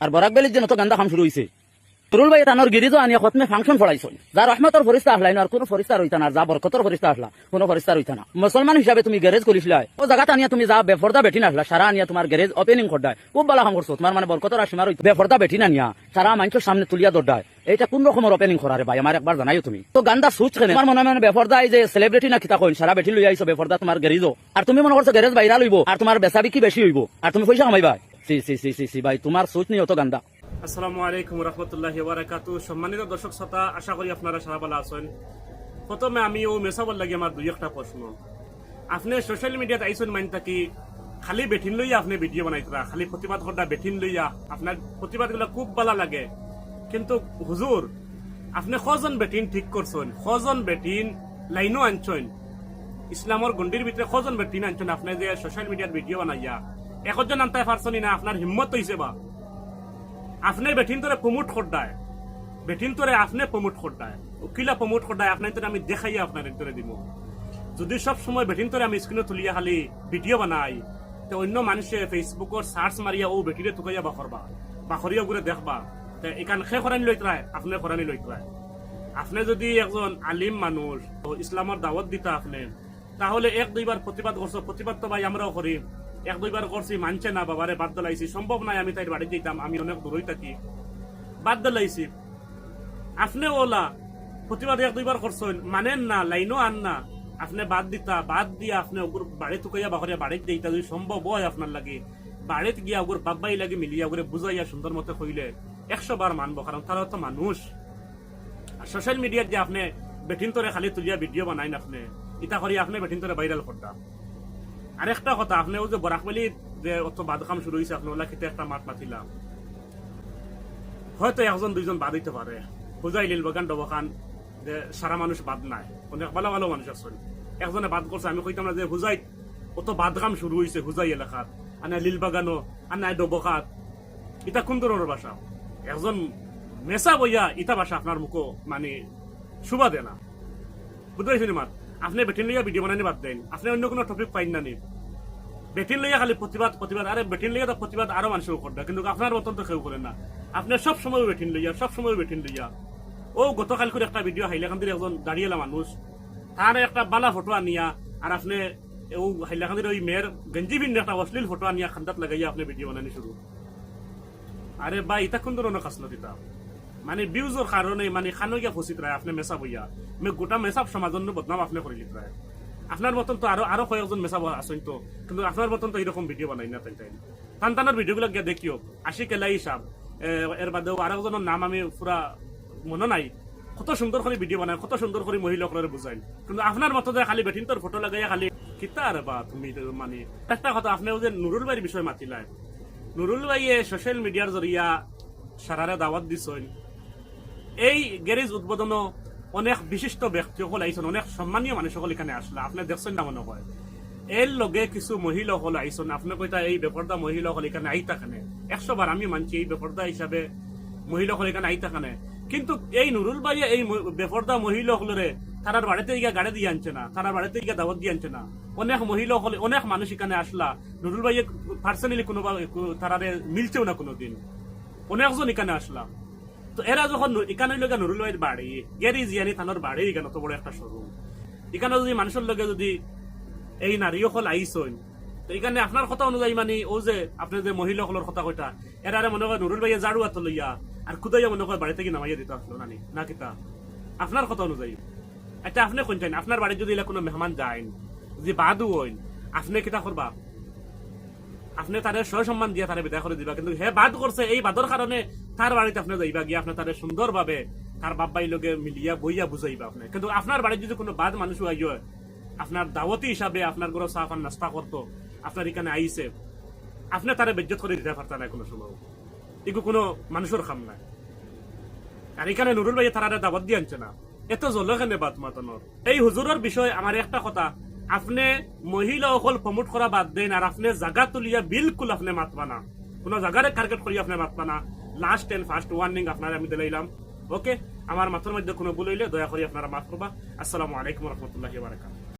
আর বরাক বেলির জন্য তো গান্দা খাম শুরু হয়েছে নুরুল ভাই তানোর গিরিজও আনিয়া খতমে ফাংশন ফলাইছ যা রহমতর ফরিস্তা আসলাই আর কোনো ফরিস্তা রইতা না যা বরকতর ফরিস্তা আসলা কোনো ফরিস্তা রইতা না মুসলমান হিসাবে তুমি গ্যারেজ করিসলা ও জায়গাত আনিয়া তুমি যা বেফরদা বেটি নাসলা সারা আনিয়া তোমার গ্যারেজ ওপেনিং করদায় খুব ভালো কাম করছ তোমার মানে বরকতর আসিমার বেফরদা বেটি না নিয়া সারা মানুষের সামনে তুলিয়া দৌড়ায় এটা কোন রকমের ওপেনিং করারে ভাই আমার একবার জানাইও তুমি। তো গান্দা সুচ কেন? আমার মনে মানে বেফরদা এই যে সেলিব্রিটি না কিতা কইন সারা বেটি লই আইছো বেফরদা তোমার গ্যারেজও আর তুমি মনে করছ গ্যারেজ বাইরা লইব আর তোমার বেচা বিক্রি বেশি হইব আর তুমি পয়সা কামাইবা। সি সি সি সি সি ভাই তোমার সুচ নিয়ে অত গান্দা আসসালামু আলাইকুম রহমতুল্লাহ সম্মানিত দর্শক শ্রোতা, আশা করি আপনারা সারা ভালো আছেন। প্রথমে আমি ও মেসাবল লাগে আমার দুই একটা প্রশ্ন। আপনি সোশ্যাল মিডিয়াতে থাকি খালি বেঠিন লইয়া আপনি ভিডিও খালি প্রতিবাদ বেঠিন লইয়া আপনার প্রতিবাদগুলা খুব ভালো লাগে। কিন্তু হুজুর, আপনি কজন বেটিন ঠিক করছেন? কজন বেটিন লাইনও আনছেন? ইসলামর গন্ডির ভিতরে কজন বেটিন আনছেন? আপনি যে সোশ্যাল মিডিয়ার ভিডিও বানাইয়া একজন আনতে পারছেন না আপনার হিম্মত হইছে বা। আপনি বেঠিন তোরে প্রমোট করদায় বেঠিন তোরে আপনি প্রমোট করদায় উকিলা প্রমোট করদায় আপনার তোরে আমি দেখাইয়া আপনার তোরে দিব যদি সব সময় বেঠিন তোরে আমি স্ক্রিনে তুলিয়া খালি ভিডিও বানাই, তো অন্য মানুষে ফেসবুকর সার্চ মারিয়া ও বেটিরে তুকাইয়া বাখরবা বাখরিয়া ঘুরে দেখবা, তে এখান খে খরানি লইতরায় আপনি খরানি লইতরায় আপনি যদি একজন আলিম মানুষ ইসলামর দাওয়াত দিতা আপনি, তাহলে এক দুইবার প্রতিবাদ করছ প্রতিবাদ তো ভাই আমরাও করি এক দুইবার করছি, মানছে না বাবারে, বাদ দলাইছি। সম্ভব নাই আমি তাই বাড়ি যেতাম আমি অনেক দূরই থাকি বাদ দলাইছি। আপনি ওলা, প্রতিবাদ এক দুইবার করছেন, মানেন না, লাইনও আন না। আপনি বাদ দিতা, বাদ দিয়া আপনি ওগুর বাড়ি তুকাইয়া বাহরিয়া বাড়িতে দিতা যদি সম্ভব হয় আপনার লাগে। বাড়িতে গিয়া ওগুর বাব্বাই লাগে মিলিয়া ওগুরে বুঝাইয়া সুন্দর মতো কইলে একশো বার মানবো, কারণ তারা তো মানুষ। আর সোশ্যাল মিডিয়াত যে আপনি বেঠিন তোরে খালি তুলিয়া ভিডিও বানাইন আপনি ইটা করি আপনি বেঠিন তোরে ভাইরাল করতাম। আরেকটা কথা, আপনি ওই যে বরাকবেলি যে অত বাদ কাম শুরু হয়েছে আপনি ওলা খেতে একটা মাত মাতিলাম হয়তো একজন, দুইজন বাদ হইতে পারে। বুঝাই লিল বাগান ডবখান যে সারা মানুষ বাদ নাই। অনেক ভালো ভালো মানুষ আছেন। একজনে বাদ করছে, আমি কইতাম না যে হুজাই, অত বাদ কাম শুরু হয়েছে হুজাই এলাকাত। আনা লিল বাগানো আনা ডবখাত ইটা কোন ধরনের ভাষা? একজন মেসা বইয়া ইটা ভাষা আপনার মুখো মানে শুভা দে না বুঝতে পারছি মাত? আপনি বেটিন লইয়া ভিডিও বানানি বাদ দেন। আপনি অন্য কোনো টপিক পাইন না নি। বেটিন লইয়া খালি প্রতিবাদ প্রতিবাদ, আরে বেটিন লইয়া তো প্রতিবাদ আরও মানুষও করবে কিন্তু আপনার মতন তো কেউ করেন না। আপনি সব সময় বেটিন লইয়া, সব সময় বেটিন লইয়া। ও গতকাল করে একটা ভিডিও হাইলাকান্দির একজন দাঁড়িয়েলা মানুষ। তার একটা বালা ফটো আনিয়া, আর আপনি, ও হাইলাকান্দির ওই মেয়ের গঞ্জি ভিন্ন একটা অশ্লীল ফটো আনিয়া খান্দাত লাগাইয়া আপনি ভিডিও বানানি শুরু। আরে বা ইটা কোন ধরনের কাজ দিতা মানে বিউজর কারণে মানে খানগিয়া ফসিত রায় আপনি মেসা বইয়া মে গোটা মেসাব সমাজন্য বদনাম আপনি করে লিত রায় আপনার মতন তো আরও আরও কয়েকজন মেসাব আসেন তো। কিন্তু আপনার মতন তো এরকম ভিডিও বানাই না তাই তাই। টানটানোর ভিডিওগুলো গিয়ে দেখিও। আশি কেলাই সাপ এর বাদেও আর একজনের নাম আমি পুরা মনে নাই। কত সুন্দর করে ভিডিও বানায় কত সুন্দর করে মহিলাসকলের বুঝাই কিন্তু আপনার মতো যে খালি বেটিন তোর ফটো লাগাইয়া খালি কিতা আর বা তুমি মানে? একটা কথা আপনি যে নুরুল ভাইয়ের বিষয় মাতিলাই নুরুল ভাইয়ে সোশ্যাল মিডিয়ার জরিয়া সারারে দাওয়াত দিছেন এই গ্যারেজ উদ্বোধন অনেক বিশিষ্ট ব্যক্তি সকল আইসন অনেক সম্মানীয় মানুষ সকল এখানে আসলে। আপনি দেখছেন না মনে হয়। এর লগে কিছু মহিলা সকল আইসন আপনি কইতা এই বেপরদা মহিলা সকল এখানে আইতা খানে একশো বার আমি মানছি এই বেপরদা হিসাবে মহিলা সকল এখানে আইতা খানে কিন্তু এই নুরুল ভাইয়া এই বেপরদা মহিলা সকলরে তারার বাড়িতে গিয়া গাড়ি দিয়ে আনছে না তারার বাড়িতে গিয়া দাওয়াত দিয়ে আনছে না। অনেক মহিলা সকলে অনেক মানুষ এখানে আসলা। নুরুল ভাইয়া পার্সোনালি কোনো তারারে মিলছেও না কোনোদিন। অনেকজন এখানে আসলাম তো এরা যখন এখানে লগে নুরুল ভাইয়ের বাড়ি গেরি জিয়ানি থানোর বাড়ি এখানে তো বড় একটা শোরুম এখানে যদি মানুষের লগে যদি এই নারী সকল আইসন তো এখানে আপনার কথা অনুযায়ী মানে ও যে আপনি যে কথা কইতা এরারে মনে হয় নুরুল ভাইয়া জাড়ু হাত লইয়া আর খুদাইয়া মনে বাড়ি থেকে নামাইয়া দিতে আসলো নানি, না কিতা। আপনার কথা অনুযায়ী। আচ্ছা আপনি কোন আপনার বাড়ি যদি কোনো মেহমান যায় যদি বাদু হইন, আপনি কিতা করবা আপনি তারে সসম্মান দিয়ে তারে বিদায় করে দিবা, কিন্তু হে বাদ করছে এই বাদর কারণে তার বাড়িতে আপনি যাইবা গিয়ে আপনি তারে সুন্দর ভাবে তার বাবাই লগে মিলিয়া বইয়া বুঝাইবা আপনি। কিন্তু আপনার বাড়িতে যদি কোনো বাদ মানুষ আইয় আপনার দাওয়াতি হিসাবে আপনার ঘরে চা পান নাস্তা করতো, আপনার এখানে আইছে, আপনি তারে বেজ্জত করে দিতে পারতেন কোনো সময়। এগুলো কোনো মানুষের খাম নাই। আর এখানে নুরুল ভাই তারা দাবাত দিয়ে আনছে না। এত জলখানে বাদ মাতানোর। এই হুজুরের বিষয় আমার একটা কথা, আপনি মহিলা অকল প্রমোট করা বাদ দেন আর আপনি জাগা তুলিয়া বিলকুল আপনি মাতবা না। কোনো জায়গারে টার্গেট করি আপনি মাতবা না। লাস্ট এন্ড ফার্স্ট ওয়ার্নিং আপনারা আমি দিলাইলাম। ওকে আমার মাথার মধ্যে কোনো ভুল হইলে দয়া করে আপনারা মাফ করবা। আসসালামু আলাইকুম রহমতুল্লাহ বারাকাত